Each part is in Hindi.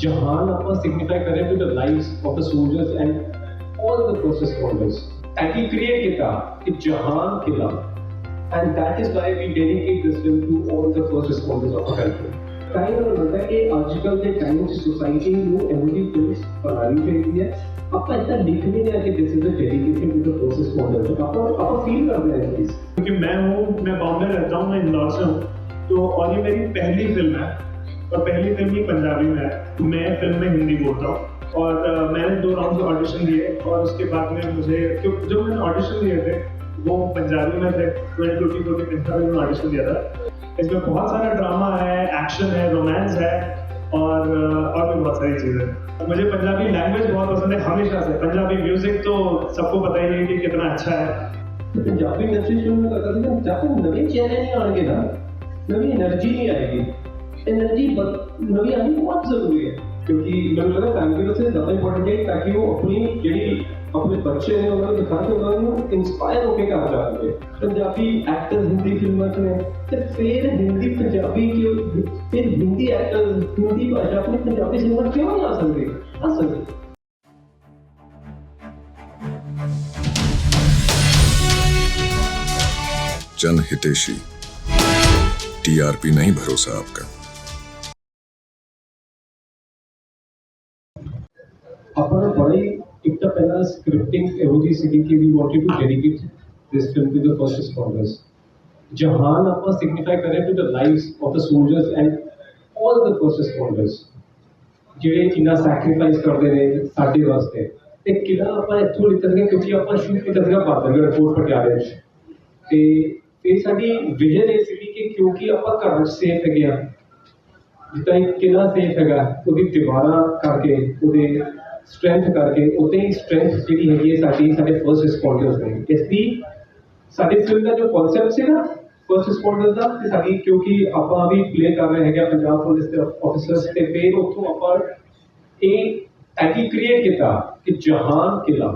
Jahan Appa signified connect to the lives of the soldiers and all the process followers. And he created that, the Jahan Kila. And that is why we dedicate this film to all the first responders of our country. Time और बनता है कि आजकल के टाइम सोसाइटी वो एमोटिव फ़िल्म बनानी चाहिए आपका इतना लिखने नहीं आके this is a dedication to the process model आपको आपको फील कर रहे हैं क्योंकि मैं हूँ मैं बॉम्बे रहता हूँ मैं इंदौर से हूँ तो और ये मेरी पहली फ़िल्म है और पहली फ़िल्म ही पंजाबी में है। मैं फ़िल्म में हिंदी बोलता हूँ। और मैंने दो राउंड ऑडिशन दिए और उसके बाद में मुझे क्योंकि जो मैंने ऑडिशन दिए थे, वो पंजाबी में थे। ट्वेंटी ट्वेंटी ट्वेंटी पंजाबी में ऑडिशन दिया था। इसमें बहुत सारा ड्रामा है एक्शन है रोमांस है और और भी बहुत सारी चीज़ें मुझे पंजाबी लैंग्वेज बहुत पसंद है, हमेशा से। पंजाबी म्यूज़िक तो सबको पता ही है कि कितना अच्छा है। तो पंजाबी इंडस्ट्री शुरू में करता था जब तक नवे चेहरे नहीं आएँगे ना। नवी एनर्जी नहीं आएगी। एनर्जी नवी आनी बहुत ज़रूरी है क्योंकि मेरे लगा फैमिली से ज़्यादा इंपॉर्टेंट है ताकि वो अपनी ਜਿਹੜੀ अपने बच्चे हैं, उन्होंने दिखा के उन्होंने इंस्पायर होके काम कर रहे पंजाबी एक्टर हिंदी फ़िल्म में तो फिर हिंदी, पंजाबी के फिर हिंदी एक्टर हिंदी भाषा अपनी पंजाबी सिनेमा क्यों नहीं आ सकते? आ सकते। जन हितेशी, टीआरपी नहीं भरोसा आपका। ਆਪਾਂ ਨੂੰ ਬੜੀ ਇੱਕ ਤਾਂ ਪਹਿਲਾਂ ਸਕ੍ਰਿਪਟਿੰਗ ਇਹੋ ਜਿਹੀ ਸੀਗੀ ਕਿ we wanted to dedicate this film to the first responders ਜਹਾਨ ਆਪਾਂ ਸਿਗਨੀਫਾਈ ਕਰ ਰਹੇ to the lives of the soldiers and all the first responders ਜਿਹੜੇ ਜਿੰਨਾ ਸੈਕਰੀਫਾਈਸ ਕਰਦੇ ਨੇ ਸਾਡੇ ਵਾਸਤੇ ਤੇ ਕਿਲਾ ਆਪਾਂ ਇੱਥੋਂ ਲਿਖਦੇ ਕਿਉਂਕਿ ਆਪਾਂ ਸ਼ੂਟ ਕੀਤਾ ਸੀਗਾ ਬਾਦਰਗੜ੍ਹ ਫੋਰਟ ਪਟਿਆਲੇ ਵਿੱਚ ਤੇ ਇਹ ਸਾਡੀ ਵਿਜ਼ਨ ਇਹ ਸੀਗੀ ਕਿ ਕਿਉਂਕਿ ਆਪਾਂ ਘਰਾਂ 'ਚ ਸੇਫ ਹੈਗੇ ਆ ਜਿੱਦਾਂ ਇੱਕ ਕਿਲਾ ਸੇਫ ਹੈਗਾ ਉਹਦੀ ਦੀਵਾਰਾਂ ਕਰਕੇ ਉਹਦੇ ਸਟਰੈਂਥ ਕਰਕੇ ਉਤੇ ਹੀ ਸਟਰੈਂਥ ਜਿਹੜੀ ਹੈਗੀ ਹੈ ਸਾਡੀ ਸਾਡੇ ਫਰਸਟ ਰਿਸਪੌਂਡਰਸ ਨੇ ਇਸ ਦੀ ਸਾਡੀ ਫਿਲਮ ਦਾ ਜੋ ਕਨਸੈਪਟ ਸੀ ਨਾ ਫਰਸਟ ਰਿਸਪੌਂਡਰਸ ਦਾ ਤੇ ਸਾਡੀ ਕਿਉਂਕਿ ਆਪਾਂ ਵੀ ਪਲੇ ਕਰ ਰਹੇ ਹੈਗੇ ਆ ਪੰਜਾਬ ਪੁਲਿਸ ਦੇ ਆਫੀਸਰਸ ਤੇ ਫਿਰ ਉੱਥੋਂ ਆਪਾਂ ਇਹ ਐਂਟੀ ਕ੍ਰੀਏਟ ਕੀਤਾ ਕਿ ਜਹਾਨ ਕਿਲਾ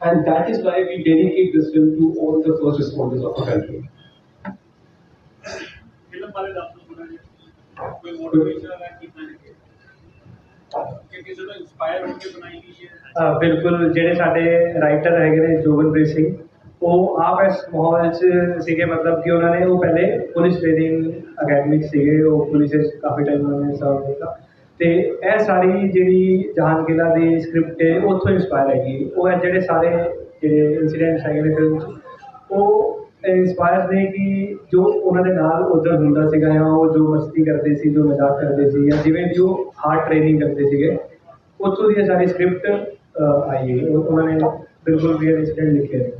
and that is why we dedicate this film to all the first responders of our country. Film ਬਾਰੇ ਦੱਸ ਦਿਓ ਥੋੜਾ ਕਿ ਕਿਸੇ ਇਨਸਪਾਇਰ ਹੋ ਕੇ ਬਣਾਈ ਗਈ ਹੈ? ਬਿਲਕੁਲ, ਜਿਹੜੇ ਸਾਡੇ ਰਾਈਟਰ ਹੈਗੇ ਨੇ ਜੋਗਨਪ੍ਰੀਤ ਸਿੰਘ, ਉਹ ਆਪ ਇਸ ਮਾਹੌਲ 'ਚ ਸੀਗੇ, ਮਤਲਬ ਕਿ ਉਹਨਾਂ ਨੇ ਉਹ ਪਹਿਲੇ ਪੁਲਿਸ ਟ੍ਰੇਨਿੰਗ ਅਕੈਡਮੀ 'ਚ ਸੀਗੇ, ਉਹ ਪੁਲਿਸ 'ਚ ਕਾਫੀ ਟਾਈਮ ਉਹਨਾਂ ਨੇ ਸਰਵ ਕੀਤਾ। ਤੇ ਇਹ ਸਾਰੀ ਜਿਹੜੀ ਜਹਾਨ ਕਿਲਾ ਦੀ ਸਕ੍ਰਿਪਟ ਹੈ, ਉਹ ਉੱਥੋਂ ਇਨਸਪਾਇਰ ਹੈਗੀ ਉਹ ਜਿਹੜੇ ਸਾਰੇ ਜਿਹੜੇ ਇਨਸੀਡੈਂਟਸ ਹੈਗੇ ਨੇ ਫਿਲਮ 'ਚ, ਉਹ ਇੰਸਪਾਇਰ ਨੇ ਕਿ ਜੋ ਉਹਨਾਂ ਦੇ ਨਾਲ ਉਧਰ ਹੁੰਦਾ ਸੀਗਾ ਜਾਂ ਉਹ ਜੋ ਮਸਤੀ ਕਰਦੇ ਸੀ, ਜੋ ਮਜ਼ਾਕ ਕਰਦੇ ਸੀ, ਜਾਂ ਜਿਵੇਂ ਜੋ ਹਾਰਡ ਟ੍ਰੇਨਿੰਗ ਕਰਦੇ ਸੀਗੇ ਉੱਥੋਂ ਦੀ ਇਹ ਸਾਰੀ ਸਕ੍ਰਿਪਟ ਆਈ ਹੈ ਉਹ- ਉਹਨਾਂ ਨੇ ਬਿਲਕੁਲ ਰੀਅਲ ਇੰਸੀਡੈਂਟ ਲਿਖੇ ਨੇ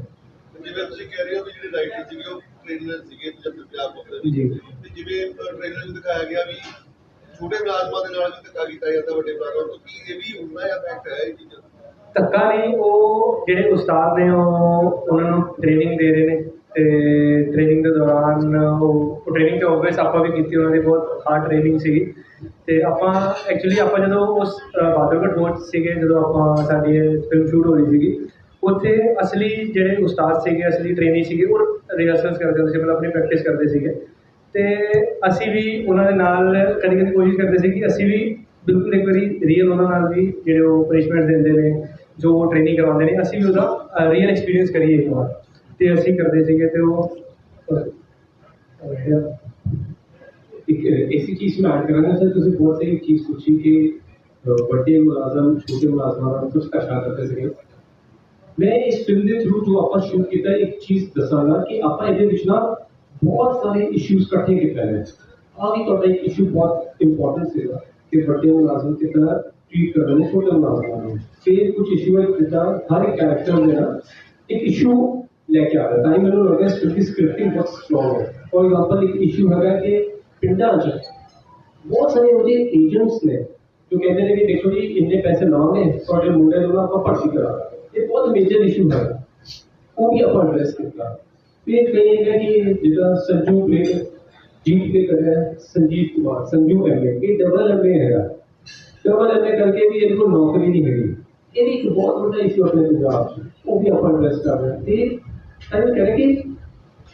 ਜਿਵੇਂ ਤੁਸੀਂ ਕਹਿ ਰਹੇ ਹੋ ਵੀ ਜਿਹੜੇ ਰਾਈਟਰ ਸੀਗੇ ਉਹ ਟ੍ਰੇਨਰ ਸੀਗੇ ਪੰਜਾਬੀ ਪੰਜਾਬ ਪੁਲਿਸ ਦੇ ਜੀ। ਤੇ ਜਿਵੇਂ ਟ੍ਰੇਨਰ ਨੂੰ ਦਿਖਾਇਆ ਗਿਆ ਵੀ ਛੋਟੇ ਮੁਲਾਜ਼ਮਾਂ ਦੇ ਨਾਲ ਵੀ ਧੱਕਾ ਕੀਤਾ ਜਾਂਦਾ ਵੱਡੇ ਮੁਲਾਜ਼ਮਾਂ ਨੂੰ ਕੀ ਇਹ ਵੀ ਹੁੰਦਾ ਜਾਂ ਫੈਕਟ ਹੈ ਇਹ ਚੀਜ਼? ਧੱਕਾ ਨਹੀਂ ਉਹ ਜਿਹੜੇ ਉਸਤਾਦ ਨੇ ਉਹ ਉਹਨਾਂ ਨੂੰ ਟ੍ਰੇਨਿੰਗ ਦੇ ਰਹੇ ਨੇ। ਤੇ ਟ੍ਰੇਨਿੰਗ ਦੇ ਦੌਰਾਨ ਉਹ ਟ੍ਰੇਨਿੰਗ ਤੇ ਆਬਵੀਅਸ ਆਪਾਂ ਵੀ ਕੀਤੀ ਉਹਨਾਂ ਦੀ ਬਹੁਤ ਹਾਰਡ ਟ੍ਰੇਨਿੰਗ ਸੀਗੀ। ਤੇ ਆਪਾਂ ਐਕਚੁਅਲੀ ਆਪਾਂ ਜਦੋਂ ਉਸ ਅ, ਬਾਦਰਗੜ੍ਹ ਫੋਰਟ ਸੀਗੇ ਜਦੋਂ ਆਪਾਂ ਸਾਡੀ ਫਿਲਮ ਸ਼ੂਟ ਹੋ ਰਹੀ ਸੀਗੀ ਉੱਥੇ ਅਸਲੀ ਜਿਹੜੇ ਉਸਤਾਦ ਸੀਗੇ ਅਸਲੀ ਟ੍ਰੇਨਿੰਗ ਸੀਗੇ ਉਹ ਰਿਹਰਸਲਸ ਕਰਦੇ ਹੁੰਦੇ ਸੀ ਮਤਲਬ ਆਪਣੀ ਪ੍ਰੈਕਟਿਸ ਕਰਦੇ ਸੀਗੇ। ਤੇ ਅਸੀਂ ਵੀ ਉਹਨਾਂ ਦੇ ਨਾਲ ਕਦੀ ਕਦੇ ਕੋਸ਼ਿਸ਼ ਕਰਦੇ ਸੀ ਕਿ ਅਸੀਂ ਵੀ ਬਿਲਕੁਲ ਇੱਕ ਵਾਰੀ ਰੀਅਲ ਉਹਨਾਂ ਨਾਲ ਵੀ ਜਿਹੜੇ ਉਹ ਪਨਿਸ਼ਮੈਂਟ ਦਿੰਦੇ ਨੇ ਜੋ ਟ੍ਰੇਨਿੰਗ ਕਰਵਾਉਂਦੇ ਨੇ ਅਸੀਂ ਵੀ ਉਹਦਾ ਰੀਅਲ ਐਕਸਪੀਰੀਅੰਸ ਕਰੀਏ ਇੱਕ ਵਾਰ। ਤੇ ਅਸੀਂ ਕਰਦੇ ਸੀਗੇ ਤੇ ਉਹ एक, ऐसी चीज़ में ऐड कराना सर तुझे बहुत सारी चीज़ पूछी कि बड़े मुलाजम, छोटे मुलाजम और उसका शादा कर सके मैं इस फ़िल्म के थ्रू जो आप शूट किया, एक चीज़ दसाना कि आप ना बहुत सारे इश्यूज़ इकट्ठे के पहले आ भी थोड़ा एक इशू बहुत इंपॉर्टेंट से कि बड़े मुलाजम की तरह ट्रीट कर रहे हैं, छोटे मुलाजमान को। फिर कुछ इशू है जिदा हर एक कैरेक्टर में ना एक इशू लेके आ रहा है। ताकि मैंने लगा इस फ़िल्म की स्क्रिप्टिंग बहुत स्ट्रॉन्ग है। फॉर एग्ज़ाम्पल एक इशू है कि फ़िल्टर हो बहुत सारे मुझे एजेंट्स ने, जो कहते थे कि देखो जी, इतने पैसे मांगे तो जो मोटे लोग आपको पर्ची करा। ये बहुत मेजर इशू है। वो भी आपको एड्रेस करता। फिर कहीं एक है कि जितना संजू प्ले जीत पे कर रहे हैं, Sanjeev Kumar, Sanju M A double M A है। डबल एम ए करके भी इनको नौकरी नहीं मिली। ये भी एक बहुत बड़ा इशू अपने पंजाब से वो भी आपको एड्रेस कर रहे हैं टाइम करें कि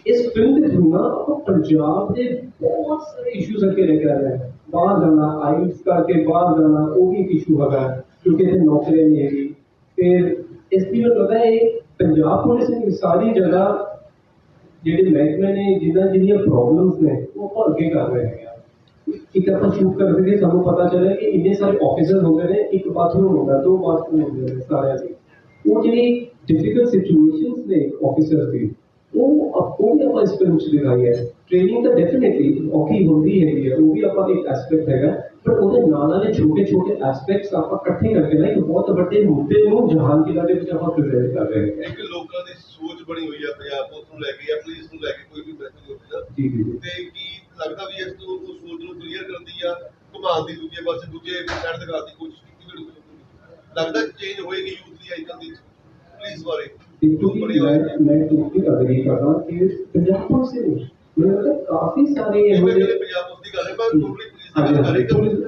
ਇਸ ਫਿਲਮ ਦੇ ਥਰੂ ਨਾ ਆਪਾਂ ਪੰਜਾਬ ਦੇ ਬਹੁਤ ਸਾਰੇ ਇਸ਼ੂਜ਼ ਅੱਗੇ ਲੈ ਕੇ ਆ ਰਹੇ ਹਾਂ ਬਾਹਰ ਜਾਣਾ ਆਈਲਸ ਕਰਕੇ ਬਾਹਰ ਜਾਣਾ ਉਹ ਵੀ ਇੱਕ ਇਸ਼ੂ ਹੈਗਾ ਕਿਉਂਕਿ ਇੱਥੇ ਨੌਕਰੀਆਂ ਨਹੀਂ ਹੈਗੀ ਫਿਰ ਇਸ ਲਈ ਮੈਨੂੰ ਲੱਗਦਾ ਹੈ ਇਹ ਪੰਜਾਬ ਪੁਲਿਸ ਨੇ ਸਾਰੀ ਜਗ੍ਹਾ ਜਿਹੜੇ ਮਹਿਕਮੇ ਨੇ ਜਿਨ੍ਹਾਂ ਜਿਹੜੀਆਂ ਪ੍ਰੋਬਲਮਸ ਨੇ ਉਹ ਆਪਾਂ ਅੱਗੇ ਕਰ ਰਹੇ ਹੈਗੇ ਆ ਇੱਕ ਆਪਾਂ ਸ਼ੂਟ ਕਰਦੇ ਸੀ ਸਾਨੂੰ ਪਤਾ ਚੱਲਿਆ ਕਿ ਇੰਨੇ ਸਾਰੇ ਆਫੀਸਰ ਹੁੰਦੇ ਨੇ ਇੱਕ ਬਾਥਰੂਮ ਹੁੰਦਾ ਦੋ ਬਾਥਰੂਮ ਹੁੰਦੇ ਨੇ ਸਾਰਿਆਂ ਦੇ ਉਹ ਜਿਹੜੀ ਡਿਫਿਕਲਟ ਸਿਚੁਏਸ਼ਨਸ ਨੇ ਆਫੀਸਰ ਦੀ ਉਹ ਉਹ ਵੀ ਆਪਾਂ ਇਸ ਫਿਲਮ 'ਚ ਦਿਖਾਈ ਹੈ। ਟ੍ਰੇਨਿੰਗ ਤਾਂ ਡੈਫੀਨਿਟਲੀ ਔਖੀ ਹੁੰਦੀ ਹੈਗੀ ਹੈ। ਉਹ ਵੀ ਆਪਾਂ ਇੱਕ ਐਸਪੈਕਟ ਹੈਗਾ। ਪਰ ਉਹਦੇ ਨਾਲ ਨਾਲ ਛੋਟੇ ਛੋਟੇ ਐਸਪੈਕਟਸ ਆਪਾਂ ਇਕੱਠੇ ਕਰਕੇ ਨਾ ਇੱਕ ਬਹੁਤ ਵੱਡੇ ਮੁੱਦੇ ਨੂੰ ਜਹਾਨ ਕਿਲਾ ਦੇ ਵਿੱਚ ਆਪਾਂ ਪ੍ਰੈਜ਼ੈਂਟ ਕਰ ਰਹੇ ਹਾਂ। ਇੱਕ ਲੋਕਾਂ ਦੀ ਸੋਚ ਬਣੀ ਹੋਈ ਆ ਪੰਜਾਬ ਪੁਲਿਸ ਨੂੰ ਲੈ ਕੇ ਜਾਂ ਪੁਲਿਸ ਨੂੰ ਲੈ ਕੇ ਕੋਈ ਵੀ ਮੈਸੇਜ ਹੋਵੇਗਾ ਜੀ ਜੀ ਤੇ ਕੀ ਲੱਗਦਾ ਵੀ ਇਸ ਤੋਂ ਉਹ ਸੋਚ ਨੂੰ ਕਲੀਅਰ ਕਰਨ ਦੀ ਆ ਘੁਮਾਉਣ ਦੀ ਦੂਜੇ ਪਾਸੇ ਦੂਜੇ ਸਾਈਡ ਦਿਖਾਉਣ ਦੀ ਕੋਸ਼ਿਸ਼ ਕੀਤੀ ਲੱਗਦਾ ਚੇਂਜ ਹੋਏਗੀ ਯੂਥ ਦੀ ਅੱਜ ਕੱਲ੍ਹ ਦੀ ਪੁਲਿਸ ਬਾਰੇ? देखो कि बड़ी मैं बात है। मैं टोटली अग्री कर रहा हूँ कि पंजाब पुलिस से नहीं मुझे लगता है काफी सारे ये ਇਹ ਮੈਂ मुझे ਜਿਹੜੇ ਪੰਜਾਬ ਪੁਲਿਸ ਦੀ ਗੱਲ ਹੈ ਮੈਂ ਟੋਟਲੀ ਪੁਲਿਸ ਦੀ ਗੱਲ ਕਰ ਰਹੀ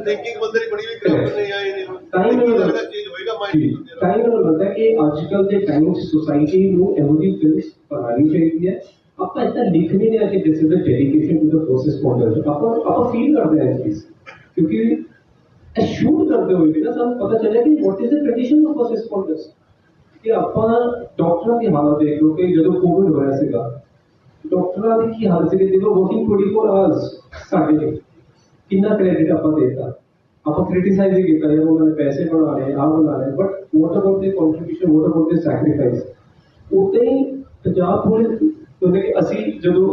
ਥਿੰਕਿੰਗ ਬੰਦੇ ਦੀ ਬਣੀ ਹੋਈ ਕਰਾਪ ਨਹੀਂ ਆਏ ਨੇ ਤਾਂ ਹੀ ਮੈਨੂੰ ਲੱਗਦਾ ਚੇਂਜ ਹੋਏਗਾ ਮਾਈਂਡ ਤਾਂ ਹੀ ਮੈਨੂੰ ਲੱਗਦਾ ਕਿ ਅੱਜ ਕੱਲ ਦੇ ਟਾਈਮ 'ਚ ਸੋਸਾਇਟੀ ਨੂੰ ਇਹੋ ਜਿਹੀ ਫਿਲਮਸ ਬਣਾਉਣੀ ਚਾਹੀਦੀ ਹੈ ਆਪਾਂ ਇਦਾਂ ਲਿਖ ਨਹੀਂ ਰਿਹਾ ਕਿ this is a dedication to the force responder ਆਪਾਂ ਆਪਾਂ ਫੀਲ ਕਰਦੇ ਹਾਂ ਇਹ ਚੀਜ਼ ਕਿਉਂਕਿ ਇਹ ਸ਼ੂਟ ਕਰਦੇ ਹੋਏ ਵੀ ਨਾ ਸਾਨੂੰ ਪਤਾ ਚੱਲਿਆ ਕਿ what is the condition of force responders ਕਿ ਆਪਾਂ ਡਾਕਟਰਾਂ ਦੀ ਹਾਲਤ ਦੇਖ ਲਓ ਕਿ ਜਦੋਂ ਕੋਵਿਡ ਹੋਇਆ ਸੀਗਾ ਡਾਕਟਰਾਂ ਦੀ ਕੀ ਹਾਲਤ ਸੀ ਜਦੋਂ ਵਰਕਿੰਗ 24 ਆਵਰਸ ਸਾਡੇ ਲਈ ਕਿੰਨਾ ਕ੍ਰੈਡਿਟ ਆਪਾਂ ਦੇਤਾ ਆਪਾਂ ਕ੍ਰਿਟਿਸਾਈਜ਼ ਹੀ ਕੀਤਾ ਜਦੋਂ ਉਹਨਾਂ ਨੇ ਪੈਸੇ ਬਣਾ ਲਏ ਆਹ ਬਣਾ ਲਏ but what about the contribution what about the sacrifice ਉਤੇ ਹੀ ਪੰਜਾਬ ਪੁਲਿਸ ਕਿਉਂਕਿ ਕਿ ਅਸੀਂ ਜਦੋਂ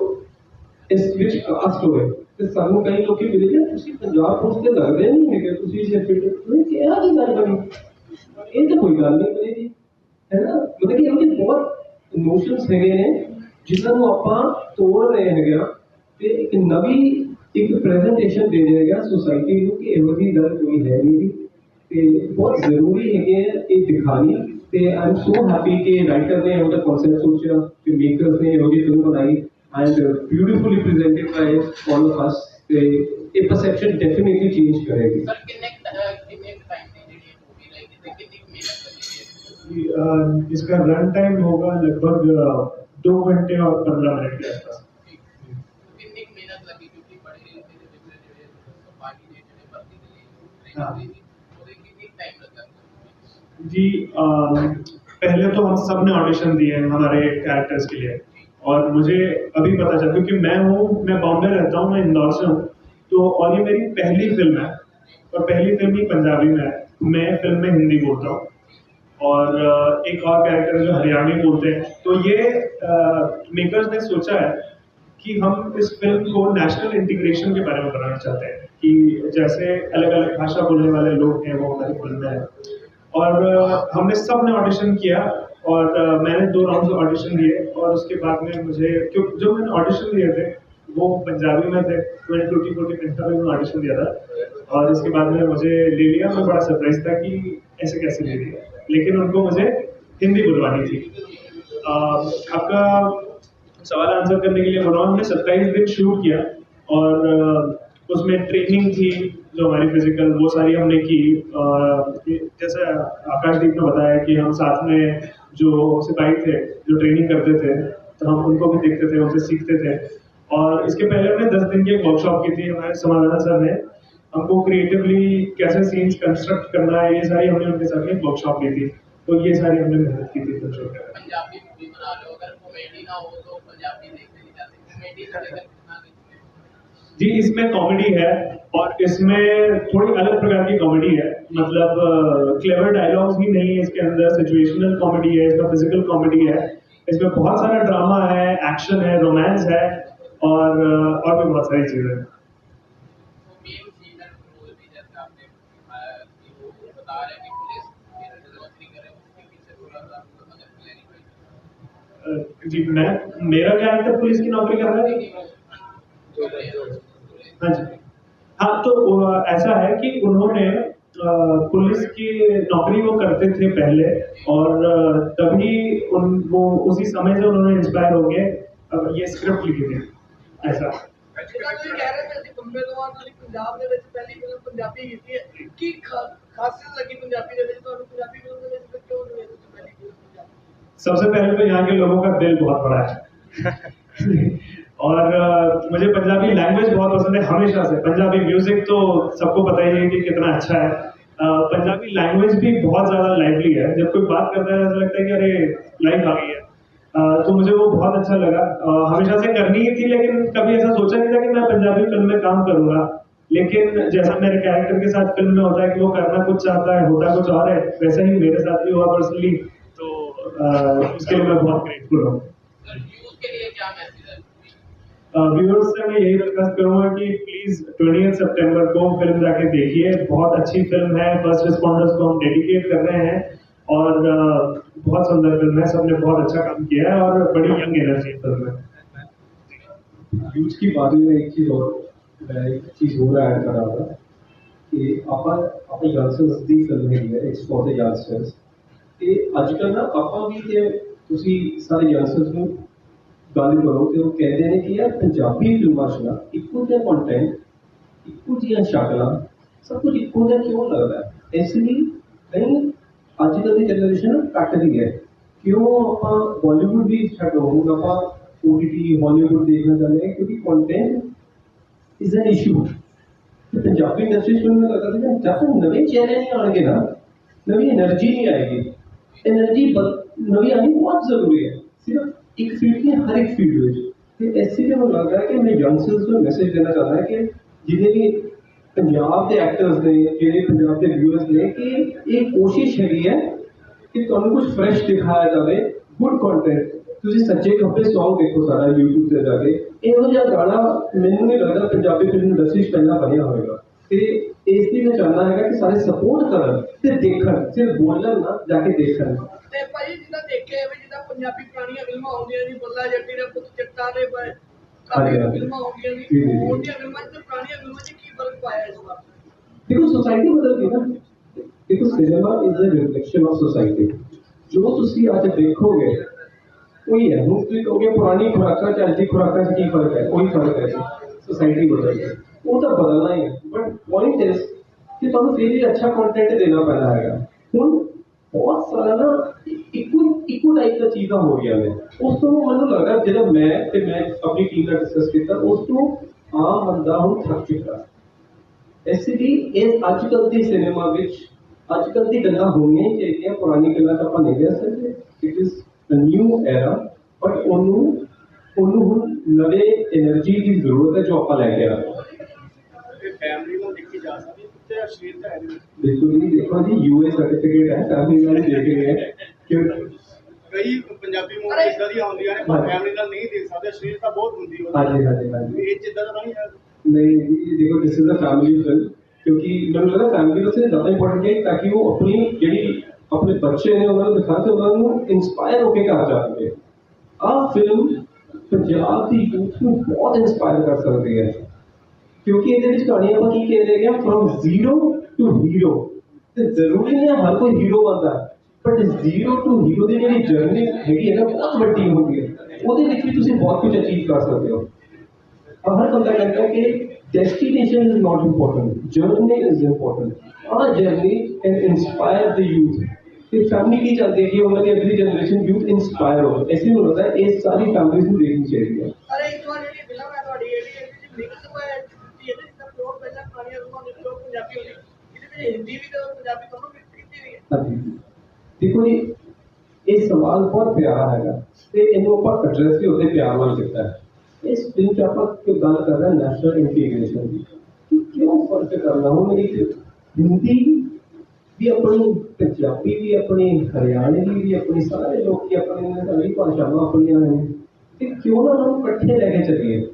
ਇਸ ਵਿੱਚ ਕਾਸਟ ਹੋਏ ਤੇ ਸਾਨੂੰ ਕਈ ਲੋਕੀ ਮਿਲੇ ਕਿ ਤੁਸੀਂ ਪੰਜਾਬ ਪੁਲਿਸ ਦੇ ਲੱਗਦੇ ਨਹੀਂ ਹੈਗੇ ਤੁਸੀਂ ਸਿਰਫ ਨਹੀਂ ਕਿਹਾ ਕੀ ਗੱਲ ਬਣੀ ਇਹ ਤਾਂ ਕੋਈ ਗੱਲ ਨਹੀਂ ਬਣੀ ਜੀ ਹੈ ਨਾ ਮਤਲਬ ਕਿ ਇਹਨਾਂ ਦੇ ਬਹੁਤ ਇਮੋਸ਼ਨਸ ਹੈਗੇ ਨੇ ਜਿਨ੍ਹਾਂ ਨੂੰ ਆਪਾਂ ਤੋੜ ਰਹੇ ਹੈਗੇ ਆ ਤੇ ਇੱਕ ਨਵੀਂ ਇੱਕ ਪ੍ਰੈਜੈਂਟੇਸ਼ਨ ਦੇ ਦੇਗਾ ਸੋਸਾਇਟੀ ਨੂੰ ਕਿ ਇਹੋ ਜਿਹੀ ਗੱਲ ਕੋਈ ਹੈ ਨਹੀਂ ਤੇ ਬਹੁਤ ਜ਼ਰੂਰੀ ਹੈਗੇ ਇਹ ਦਿਖਾਣੀ ਤੇ ਆਈ ਐਮ ਸੋ ਹੈਪੀ ਕਿ ਰਾਈਟਰ ਨੇ ਇਹੋ ਜਿਹਾ ਕਨਸੈਪਟ ਸੋਚਿਆ ਤੇ ਮੇਕਰਸ ਨੇ ਇਹੋ ਜਿਹੀ ਫਿਲਮ ਬਣਾਈ and beautifully presented by all of us ਤੇ ਇਹ ਪਰਸੈਪਸ਼ਨ ਡੈਫੀਨਿਟਲੀ ਚੇਂਜ ਕਰੇਗੀ ਸਰ ਕਿੰਨੇ ਕਿੰਨੇ इसका रन टाइम होगा लगभग दो घंटे और पंद्रह मिनट के आसपास। हाँ। जी आ, पहले तो हम सबने ऑडिशन दिए हमारे कैरेक्टर्स के लिए। और मुझे अभी पता चला क्योंकि मैं हूँ मैं बॉम्बे रहता हूँ मैं इंदौर से हूँ। तो और ये मेरी पहली फ़िल्म है। और पहली फ़िल्म ही पंजाबी में है। मैं फ़िल्म में हिंदी बोलता हूँ। और एक और कैरेक्टर जो हरियाणी बोलते हैं। तो ये मेकर्स ने सोचा है कि हम इस फ़िल्म को नेशनल इंटीग्रेशन के बारे में बनाना चाहते हैं। कि जैसे अलग अलग भाषा बोलने वाले लोग हैं, वो हमारी फ़िल्म में हैं। और हमने सबने ऑडिशन किया और मैंने दो राउंड ऑडिशन दिए और उसके बाद में मुझे, क्यों जो मैंने ऑडिशन दिए थे, वो पंजाबी में थे मैंने टूटी फूटी पंजाबी में ऑडिशन दिया था। और इसके बाद में मुझे ले लिया, मैं बड़ा सरप्राइज़ था कि ऐसे कैसे ले लिया। लेकिन उनको मुझे हिंदी बुलवानी थी। आपका सवाल आंसर करने के लिए बोल ने सत्ताईस दिन शुरू किया और उसमें ट्रेनिंग थी जो हमारी फ़िज़िकल वो सारी हमने की। जैसे आकाशदीप ने बताया कि हम साथ में जो सिपाही थे, जो ट्रेनिंग करते थे तो हम उनको भी देखते थे, उनसे सीखते थे। और इसके पहले हमने दस दिन की एक वर्कशॉप की थी हमारे समाधान सर ने। हमको क्रिएटिवली कैसे सीन्स कंस्ट्रक्ट करना है ये सारी हमने उनके साथ में वर्कशॉप ली थी। तो ये सारी हमने मेहनत की थी फ़िल्म शूट पंजाबी मूवी बना रहे अगर कॉमेडी ना हो तो पंजाबी देखने नहीं जाते। कॉमेडी को लेकर कितना देखते जी इसमें कॉमेडी है और इसमें थोड़ी अलग प्रकार की कॉमेडी है। मतलब क्लेवर डायलॉग्स भी नहीं है इसके अंदर सिचुएशनल कॉमेडी है इसमें फ़िज़िकल कॉमेडी है। इसमें बहुत सारा ड्रामा है एक्शन है रोमांस है और और भी बहुत सारी चीज़ें हैं। जी, मैं, मेरा कैरेक्टर पुलिस की नौकरी कर रहा है। हाँ जी। हाँ तो ऐसा है कि उन्होंने पुलिस की नौकरी वो करते थे पहले और तभी उन, वो उसी समय से उन्होंने इंस्पायर हो गए। ये स्क्रिप्ट लिखी थी। ऐसा। ਜਿੱਦਾਂ सबसे पहले तो यहाँ के लोगों का दिल बहुत बड़ा है। और मुझे पंजाबी लैंग्वेज बहुत पसंद है हमेशा से। पंजाबी म्यूज़िक तो सबको पता ही है कि कितना अच्छा है। पंजाबी लैंग्वेज भी बहुत ज़्यादा लाइवली है। जब कोई बात करता है ऐसा लगता है कि अरे लाइफ आ गई है। तो मुझे वो बहुत अच्छा लगा। हमेशा से करनी ही थी लेकिन कभी ऐसा सोचा नहीं था कि मैं पंजाबी फ़िल्म में काम करूँगा। लेकिन जैसा मेरे कैरेक्टर के साथ फ़िल्म में होता है कि वो करना कुछ चाहता है होता कुछ और है वैसा ही मेरे साथ भी हुआ पर्सनली उसके लिए बहुत ग्रेटफुल हूँ व्यूअर्स से मैं यही रिक्वेस्ट करूँगा कि प्लीज़ ट्वेंटी सितंबर को फ़िल्म जाके देखिए। बहुत अच्छी फ़िल्म है। फ़र्स्ट रिस्पॉन्डर्स को हम डेडिकेट कर रहे हैं। और uh, बहुत सुंदर फ़िल्म है। सबने बहुत अच्छा काम किया है और बड़ी यंग एनर्जी फ़िल्म है यूज़ की बात में एक चीज़ और एक चीज़ हो रहा है खराब कि अपन अपन यंगस्टर्स दी फ़िल्म है इट्स यंगस्टर्स अजक ना आप भी तो सारे यंगस्टर गल करो तो कहते हैं कि यार पंजाबी फ़िल्म इको जहाँ कॉन्टेंट इको जहाँ सब कुछ इको जहाँ क्यों लगता है इसलिए कहीं अजक जनरेशन कट रही है क्यों आप बॉलीवुड भी छोड़ आप हॉलीवुड देखना चाहते क्योंकि content is an issue industry में लगता है जब नवे चेहरे नहीं आएँगे ना नवी एनर्जी नहीं आएगी एनर्जी नवी आनी बहुत ज़रूरी है। सिर्फ़ एक फ़ील्ड नहीं हर एक फ़ील्ड में। तो ऐसी भी लग रहा है कि मैं यंग को मैसेज देना चाहता है कि जिन्हें भी पंजाब के एक्टर्स ने जिन्हें पंजाब के व्यूअर्स ने कि एक कोशिश है है कि तुम कुछ फ्रेश दिखाया जाए गुड कॉन्टेंट तुम सच्चे ਕਪੜੇ ਸੌਂਗ देखो सारा यूट्यूब से जाके। ਕੇ गाँव ਜਿਹਾ नहीं लगता पंजाबी फ़िल्म इंडस्ट्री पहला ਇੰਡਸਟਰੀ होगा ਪਹਿਲਾਂ ਇਸ ਲਈ ਮੈਂ ਚਾਹੁੰਦਾ ਹੈਗਾ ਕਿ ਸਾਰੇ ਸਪੋਰਟ ਕਰਨ ਤੇ ਦੇਖਣ ਸਿਰਫ ਬੋਲਣ ਨਾ ਜਾ ਕੇ ਦੇਖਣ ਤੇ ਭਾਈ ਜਿੱਦਾਂ ਦੇਖਿਆ ਵੀ ਜਿੱਦਾਂ ਪੰਜਾਬੀ ਪੁਰਾਣੀਆਂ ਫਿਲਮਾਂ ਆਉਂਦੀਆਂ ਜੀ ਬੱਲਾ ਜੱਟੀ ਦੇ ਪੁੱਤ ਚੱਟਾ ਦੇ ਪਏ ਹਾਂਜੀ, ਕਾਫੀ ਹਾਂਜੀ। ਫਿਲਮਾਂ ਆਉਂਦੀਆਂ ਜੀ, ਜੀ, ਜੀ ਜੀ। ਹੁਣ ਦੀਆਂ ਫਿਲਮਾਂ 'ਚ ਤੇ ਪੁਰਾਣੀਆਂ ਫਿਲਮਾਂ 'ਚ ਕੀ ਫਰਕ ਪਾਇਆ ਇਸ ਵਾਰ ਦੇਖੋ ਸੋਸਾਇਟੀ ਬਦਲ ਗਈ ਨਾ ਦੇਖੋ cinema is a reflection of society ਜੋ ਤੁਸੀਂ ਅੱਜ ਦੇਖੋਗੇ ਉਹੀ ਹੈ ਹੁਣ ਤੁਸੀਂ ਕਹੋਗੇ ਪੁਰਾਣੀ ਖੁਰਾਕਾਂ ਚ ਅੱਜ ਦੀ ਖੁਰਾਕਾਂ 'ਚ ਕੀ ਫਰਕ ਹੈ ਉਹੀ ਫਰਕ ਹੈ ਸੋਸਾਇਟੀ ਬਦਲ ਗਈ ਉਹ ਤਾਂ ਬਦਲਣਾ ਹੀ ਹੈ ਬਟ ਚੀਜ਼ ਕਿ ਤੁਹਾਨੂੰ ਫ੍ਰੀ ਅੱਛਾ ਕੰਟੈਂਟ ਦੇਣਾ ਪੈਣਾ ਹੈਗਾ ਹੁਣ ਬਹੁਤ ਸਾਰਾ ਨਾ ਇੱਕੋ ਇੱਕੋ ਟਾਈਪ ਦਾ ਚੀਜ਼ਾਂ ਹੋ ਗਈਆਂ ਨੇ ਉਸ ਤੋਂ ਮੈਨੂੰ ਲੱਗਦਾ ਜਿਹੜਾ ਮੈਂ ਤੇ ਮੈਂ ਆਪਣੀ ਟੀਮ ਨਾਲ ਡਿਸਕਸ ਕੀਤਾ ਉਸ ਤੋਂ ਆਮ ਬੰਦਾ ਹੁਣ ਥੱਕ ਚੁੱਕਾ ਐਸਡੀ ਇਸ ਅੱਜ ਕੱਲ ਦੀ ਸਿਨੇਮਾ ਵਿੱਚ ਅੱਜ ਕੱਲ ਦੀ ਗੱਲਾਂ ਹੋਣੀਆਂ ਹੀ ਚਾਹੀਦੀਆਂ ਪੁਰਾਣੀ ਗੱਲਾਂ ਤਾਂ ਆਪਾਂ ਨਹੀਂ ਕਰ ਸਕਦੇ it is a new era but ਉਹਨੂੰ ਉਹਨੂੰ ਹੁਣ ਨਵੇਂ એનર્ਜੀ ਦੀ ਜ਼ਰੂਰਤ ਹੈ ਜੋ ਆਪਾਂ ਲੈ ਕੇ ਆ ਫੈਮਿਲੀ ਨੂੰ ਦੇਖੀ ਜਾ ਸਕਦੀ ਹੈ ਤੇ ਅਸ਼ਲੀਲ ਤਾਂ ਹੈ ਨਹੀਂ ਬਿਲਕੁਲ ਜੀ ਦੇਖੋ ਜੀ ਯੂਏ ਸਰਟੀਫਿਕੇਟ ਹੈ ਫੈਮਿਲੀ ਨਾਲ ਦੇਖ ਰਹੇ ਹੈ ਕਿ ਕਈ ਪੰਜਾਬੀ ਮੂਵੀ ਇਦਾਂ ਦੀਆਂ ਆਉਂਦੀਆਂ ਨੇ ਪਰ ਫੈਮਿਲੀ ਨਾਲ ਨਹੀਂ ਦੇਖ ਸਕਦੇ ਅਸ਼ਲੀਲ ਤਾਂ ਬਹੁਤ ਹੁੰਦੀ ਉਹਦੀ ਹਾਂਜੀ ਹਾਂਜੀ ਹਾਂਜੀ ਇਹ ਜਿੱਦਾਂ ਦਾ ਨਹੀਂ ਹੈ नहीं जी देखो this is a family film क्योंकि ਮੈਨੂੰ ਲੱਗਦਾ ਫੈਮਿਲੀ ਵਾਸਤੇ ਜ਼ਿਆਦਾ ਇੰਪੋਰਟੈਂਟ ਹੈ ਤਾਂ ਕਿ ਉਹ ਆਪਣੀ ਜਿਹੜੀ ਆਪਣੇ ਬੱਚੇ ਨੇ ਉਹਨਾਂ ਨੂੰ ਦਿਖਾ ਕੇ ਉਹਨਾਂ ਨੂੰ ਇਨਸਪਾਇਰ ਹੋ ਕੇ ਘਰ ਜਾਣਗੇ ਆਹ ਫਿਲਮ ਪੰਜਾਬ ਦੀ ਯੂਥ ਨੂੰ ਬਹੁਤ ਇਨਸਪਾਇਰ ਕਰ ਸਕਦੀ ਹੈ ਕਿਉਂਕਿ ਇਹਦੇ ਵਿੱਚ ਕਹਾਣੀ ਆਪਾਂ ਕੀ ਕਹਿ ਰਹੇ ਹਾਂ ਫਰਮ ਜ਼ੀਰੋ ਟੂ ਹੀਰੋ ਤੇ ਜ਼ਰੂਰੀ ਨਹੀਂ ਹੈ ਹਰ ਕੋਈ ਹੀਰੋ ਬਣਦਾ ਬਟ ਜ਼ੀਰੋ ਟੂ ਹੀਰੋ ਦੀ ਜਿਹੜੀ ਜਰਨੀ ਹੈਗੀ ਹੈ ਨਾ ਬਹੁਤ ਵੱਡੀ ਹੁੰਦੀ ਹੈ ਉਹਦੇ ਵਿੱਚ ਵੀ ਤੁਸੀਂ ਬਹੁਤ ਕੁਝ ਅਚੀਵ ਕਰ ਸਕਦੇ ਹੋ और हर बंदा कहता है कि destination is not important journey is important our journey can inspire the youth फिर फैमिली की चलती है कि उन्होंने अगली जनरेशन यूथ इंस्पायर हो ऐसे में होता है ये सारी फैमिलीज को देखनी चाहिए ਹਿੰਦੀ ਵੀ ਤੇ ਪੰਜਾਬੀ ਇਹ ਸਵਾਲ ਬਹੁਤ ਪਿਆਰਾ ਹੈਗਾ ਤੇ ਇਹਨੂੰ ਆਪਾਂ ਐਡਰੈਸ ਵੀ ਉਹਦੇ ਪਿਆਰ ਨਾਲ ਕੀਤਾ ਹੈ। ਇਸ ਦਿਨ ਚ ਆਪਾਂ ਕਿਉਂ ਗੱਲ ਕਰ ਰਹੇ ਨੈਸ਼ਨਲ ਇੰਟੀਗ੍ਰੇਸ਼ਨ ਦੀ? ਕਿਉਂ ਫ਼ਰਕ ਕਰਨਾ ਹੁਣ ਮੇਰੀ ਹਿੰਦੀ ਵੀ ਆਪਣੀ, ਪੰਜਾਬੀ ਵੀ ਆਪਣੀ ਹਰਿਆਣਵੀ ਵੀ ਆਪਣੀ, ਸਾਰੇ ਲੋਕ ਕੀ ਆਪਣੇ ਨੇ ਸਾਰੀ ਭਾਸ਼ਾਵਾਂ ਆਪਣੀਆਂ ਨੇ। ਤੇ ਕਿਉਂ ਨਾ ਉਹਨੂੰ ਇਕੱਠੇ ਲੈ ਕੇ ਚੱਲੀਏ?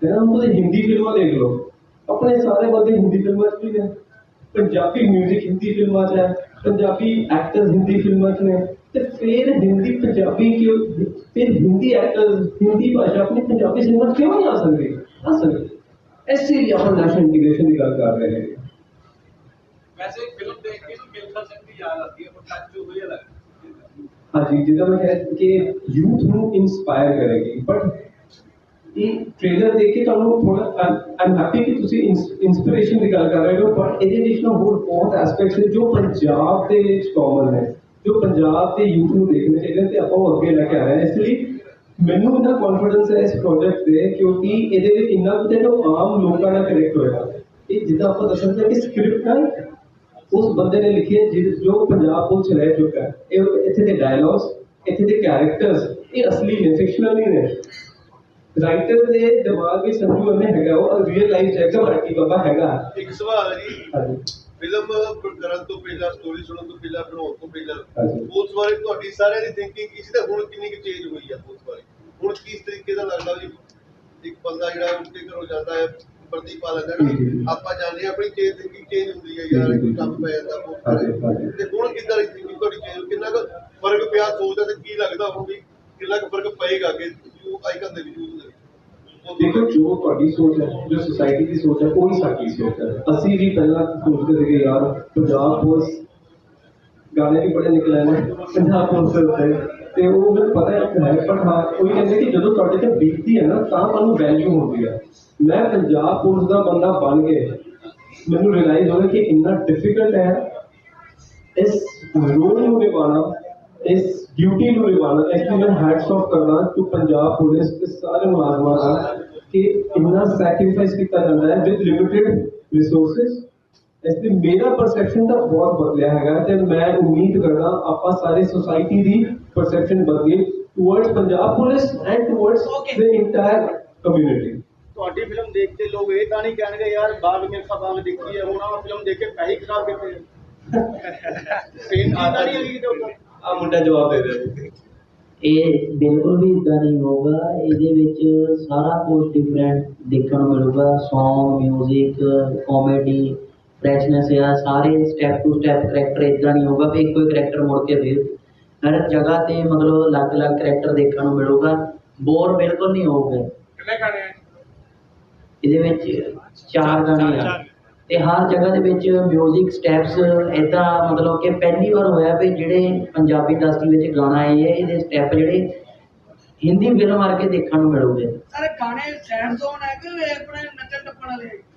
ਤੇ ਨਾ ਉਹਦੇ ਹਿੰਦੀ ਫਿਲਮਾਂ ਦੇਖ ਲਓ। ਆਪਣੇ ਸਾਰੇ ਬੰਦੇ ਹਿੰਦੀ ਫਿਲਮਾਂ 'ਚ ਵੀ ਨੇ ਪੰਜਾਬੀ 뮤직 ਹਿੰਦੀ ਫਿਲਮਾਂ 'ਚ ਹੈ ਪੰਜਾਬੀ ਐਕਟਰਸ ਹਿੰਦੀ ਫਿਲਮਾਂ 'ਚ ਨੇ ਤੇ ਫਿਰ ਹਿੰਦੀ ਪੰਜਾਬੀ ਕਿਉਂ ਫਿਰ ਹਿੰਦੀ ਐਕਟਰਸ ਹਿੰਦੀ ਭਾਸ਼ਾ ਆਪਣੀ ਪੰਜਾਬੀ ਸਿਨੇਮਾ 'ਚ ਕਿਉਂ ਨਹੀਂ ਆ ਸਕਦੀ ਆ ਸਕਦੀ ਐਸੇ ਲਈ ਆਪਾਂ ਨੈਸ਼ਨਲ ਇੰਟੀਗ੍ਰੇਸ਼ਨ ਦੀ ਗੱਲ ਕਰ ਰਹੇ ਹਾਂ वैसे एक फिल्म देख के ना मिल्खा सिंह की याद आती है वो टच हुई अलग ਹਾਂਜੀ ਜਿੱਦਾਂ ਮੈਂ ਕਿਹਾ ਕਿ ਯੂਥ ਨੂੰ ਇਨਸਪਾਇਰ ਕਰੇਗੀ ਬਟ ਇਹ ਟ੍ਰੇਲਰ ਦੇਖ ਕੇ ਤੁਹਾਨੂੰ ਥੋੜਾ ਆਮ ਹੈਪੀ ਕਿ ਤੁਸੀਂ ਇਨਸਪੀਰੇਸ਼ਨ ਦੀ ਗੱਲ ਕਰ ਰਹੇ ਹੋ ਪਰ ਇਹਦੇ ਵਿੱਚ ਨਾ ਹੋਰ ਬਹੁਤ ਐਸਪੈਕਟਸ ਨੇ ਜੋ ਪੰਜਾਬ ਦੇ ਵਿੱਚ ਕਾਮਨ ਨੇ, ਜੋ ਪੰਜਾਬ ਦੇ ਯੂਥ ਨੂੰ ਦੇਖਣੇ ਚਾਹੀਦੇ ਨੇ ਤੇ ਆਪਾਂ ਉਹ ਅੱਗੇ ਲੈ ਕੇ ਆ ਰਹੇ ਹਾਂ। ਇਸ ਲਈ ਮੈਨੂੰ ਇੰਨਾ ਕੌਨਫੀਡੈਂਸ ਹੈ ਇਸ ਪ੍ਰੋਜੈਕਟ ਤੇ ਕਿਉਂਕਿ ਇਹਦੇ ਵਿੱਚ ਇੰਨਾ ਕੁ ਜੋ ਆਮ ਲੋਕਾਂ ਨਾਲ ਕਨੈਕਟ ਹੋਇਆ। ਇਹ ਜਿੱਦਾਂ ਆਪਾਂ ਦੱਸ ਸਕਦੇ ਹਾਂ ਕਿ ਸਕ੍ਰਿਪਟ ਨਾ ਉਸ ਬੰਦੇ ਨੇ ਲਿਖੀ ਹੈ ਜਿਹ- ਜੋ ਪੰਜਾਬ ਪੁਲਿਸ ਰਹਿ ਚੁੱਕਾ ਹੈ। ਇਹ ਇੱਥੇ ਦੇ ਡਾਇਲੌਗਸ ਇੱਥੇ ਦੇ ਕੈਰੈਕਟਰਸ ਇਹ ਅਸਲੀ ਨੇ ਫਿਕਸ਼ਨਲ ਨਹੀਂ ਨੇ। ਰਾਈਟਰ ਦੇ ਦਿਮਾਗ ਵਿੱਚ ਸੰਜੂ ਐਵੇਂ ਹੈਗਾ ਉਹ ਰੀਅਲ ਲਾਈਫ ਇੱਕਦਮ ਰੱਟੀ ਬਾਬਾ ਹੈਗਾ। ਇੱਕ ਸਵਾਲ ਹੈ ਜੀ ਹਾਂਜੀ। ਫਿਲਮ ਕਰਨ ਤੋਂ ਪਹਿਲਾਂ ਸਟੋਰੀ ਸੁਣਨ ਤੋਂ ਪਹਿਲਾਂ ਬਣਾਉਣ ਤੋਂ ਪਹਿਲਾਂ। ਉਸ ਬਾਰੇ ਤੁਹਾਡੀ ਸਾਰਿਆਂ ਦੀ ਥਿੰਕਿੰਗ ਕੀ ਸੀ ਤੇ ਹੁਣ ਕਿੰਨੀ ਕੁ ਚੇਂਜ ਹੋਈ ਆ ਉਸ ਬਾਰੇ? ਹੁਣ ਕਿਸ ਤਰੀਕੇ ਦਾ ਲੱਗਦਾ ਜੀ? ਇੱਕ ਬੰਦਾ ਜਿਹੜਾ ਉੱਤੇ ਘਰੋਂ ਜਾਂਦਾ ਹੈ ਵਰਦੀ ਪਾ ਲੈਂਦਾ ਆਪਾਂ ਜਾਣਦੇ ਹਾਂ ਆਪਣੀ ਚੇਂਜ ਥਿੰਕਿੰਗ ਚੇਂਜ ਹੁੰਦੀ ਹੈ ਯਾਰ ਕੋਈ। ਕੰਮ ਪੈ ਜਾਂਦਾ ਬਹੁਤ ਸਾਰੇ। ਤੇ ਹੁਣ ਕਿੱਦਾਂ ਦੀ ਥਿੰਕਿੰਗ ਤੁਹਾਡੀ ਚੇਂਜ ਕਿੰਨਾ ਕੁ ਫ਼ਰਕ ਪਿਆ ਸੋਚਦਾ ਤੇ ਕੀ ਲੱਗਦਾ ਹੁਣ ਵੀ ਕਿੰਨਾ ਕੁ ਫ਼ਰਕ ਪਏਗਾ ਅੱਗੇ? ਜੋ ਆਈਕਨ ਦੇ ਦੇ ਵਿੱਚ ਦੇਖੋ ਜੋ ਤੁਹਾਡੀ ਸੋਚ ਹੈ ਜੋ ਸੁਸਾਇਟੀ ਦੀ ਸੋਚ ਹੈ ਉਹੀ ਸਾਡੀ ਸੋਚ ਹੈ ਅਸੀਂ ਵੀ ਪਹਿਲਾਂ ਸੋਚਦੇ ਸੀਗੇ ਯਾਰ ਪੰਜਾਬ ਪੁਲਿਸ ਗਾਣੇ ਵੀ ਬੜੇ ਨਿਕਲੇ ਨੇ ਪੰਜਾਬ ਪੁਲਿਸ ਦੇ ਉੱਤੇ ਤੇ ਉਹ ਮੈਨੂੰ ਪਤਾ ਹੈ ਕਿ ਹੈ ਪਰ ਹਾਂ ਕੋਈ ਕਹਿੰਦੇ ਕਿ ਜਦੋਂ ਤੁਹਾਡੇ ਤੇ ਬੀਤਦੀ ਹੈ ਨਾ ਤਾਂ ਤੁਹਾਨੂੰ ਵੈਲਿਊ ਹੁੰਦੀ ਹੈ ਮੈਂ ਪੰਜਾਬ ਪੁਲਿਸ ਦਾ ਬੰਦਾ ਬਣ ਕੇ ਮੈਨੂੰ ਰਿਅਲਾਈਜ਼ ਹੋਇਆ ਕਿ ਇੰਨਾ ਡਿਫਿਕਲਟ ਹੈ ਇਸ ਰੋਲ ਨੂੰ ਨਿਭਾਉਣਾ ਇਸ ਡਿਊਟੀ ਨੂੰ ਨਿਭਾਉਣਾ ਇਸ ਲਈ ਮੈਂ ਹੈਟਸ ਆਫ ਕਰਦਾ ਕਿ ਪੰਜਾਬ ਪੁਲਿਸ ਦੇ ਸਾਰੇ ਮੁਲਾਜ਼ਮਾਂ ਦਾ ਕਿ ਇੰਨਾ ਸੈਕਰੀਫਾਈਸ ਕੀਤਾ ਜਾਂਦਾ ਹੈ ਵਿਦ ਲਿਮਿਟਿਡ ਰਿਸੋਰਸਸ ਇਸ ਲਈ ਮੇਰਾ ਪਰਸੈਪਸ਼ਨ ਤਾਂ ਬਹੁਤ ਬਦਲਿਆ ਹੈਗਾ ਤੇ ਮੈਂ ਉਮੀਦ ਕਰਦਾ ਆਪਾਂ ਸਾਰੇ ਸੋਸਾਇਟੀ ਦੀ ਪਰਸੈਪਸ਼ਨ ਬਦਲੇ towards Punjab police and towards the entire community ਤੁਹਾਡੀ ਫਿਲਮ ਦੇਖ ਕੇ ਲੋਕ ਇਹ ਤਾਂ ਨਹੀਂ ਕਹਿਣਗੇ ਯਾਰ ਬਾਗ ਮਿਲਖਾ ਬਾਗ ਦੇਖੀ ਹੈ ਹੁਣ ਆਹ ਫਿਲਮ ਦੇਖ ਕੇ ਪੈਸੇ ਖਰਾਬ ਕੀਤੇ ਸੇਮ ਆਦਾ ਨਹੀਂ ਹੈਗੀ ਤੇ ਆ ਮੁੰਡਾ ਜਵਾਬ ਦੇ ਦੇ ਇਹ ਬਿਲਕੁਲ ਵੀ ਇਦਾਂ ਨਹੀਂ ਹੋਊਗਾ। ਇਹਦੇ ਵਿੱਚ ਸਾਰਾ ਕੁਝ ਡਿਫਰੈਂਟ ਦੇਖਣ ਨੂੰ ਮਿਲੂਗਾ। Song ਮਿਊਜ਼ਿਕ ਕਾਮੇਡੀ ਫਰੈਸ਼ਨੈਸ ਆ ਸਾਰੇ ਸਟੈਪ ਟੂ ਸਟੈਪ ਕਰੈਕਟਰ ਇਦਾਂ ਨਹੀਂ ਹੋਊਗਾ ਵੀ ਹੀ ਕਰੈਕਟਰ ਮੁੜ ਕੇ ਫਿਰ। ਹਰ ਜਗ੍ਹਾ ਤੇ ਮਤਲਬ ਅਲੱਗ-ਅਲੱਗ ਕਰੈਕਟਰ ਦੇਖਣ ਨੂੰ ਮਿਲੂਗਾ। ਬੋਰ ਬਿਲਕੁਲ ਨਹੀਂ ਹੋਊਗਾ। ਕਿੰਨੇ ਗਾਣੇ ਆ? ਇਹਦੇ ਵਿੱਚ ਚਾਰ ਗਾਣੇ ਆ। ਤੇ ਹਰ ਜਗ੍ਹਾ ਦੇ ਵਿੱਚ 뮤직 ਸਟੈਪਸ ਇਦਾਂ ਮਤਲਬ ਕਿ ਪਹਿਲੀ ਵਾਰ ਹੋਇਆ ਵੀ ਜਿਹੜੇ ਪੰਜਾਬੀ ਇੰਡਸਟਰੀ ਵਿੱਚ ਗਾਣਾ ਆਏ ਹੈ, ਇਹਦੇ ਸਟੈਪ ਜਿਹੜੇ ਹਿੰਦੀ ਫਿਲਮ ਵਰਗੇ ਦੇਖਣ ਨੂੰ ਮਿਲੂਗੇ। ਸਾਰੇ ਗਾਣੇ ਸੈਡ ਜ਼ੋਨ ਹੈ ਕਿ ਆਪਣੇ ਨੱਚਣ ਟੱਪਣ ਵਾਲੇ।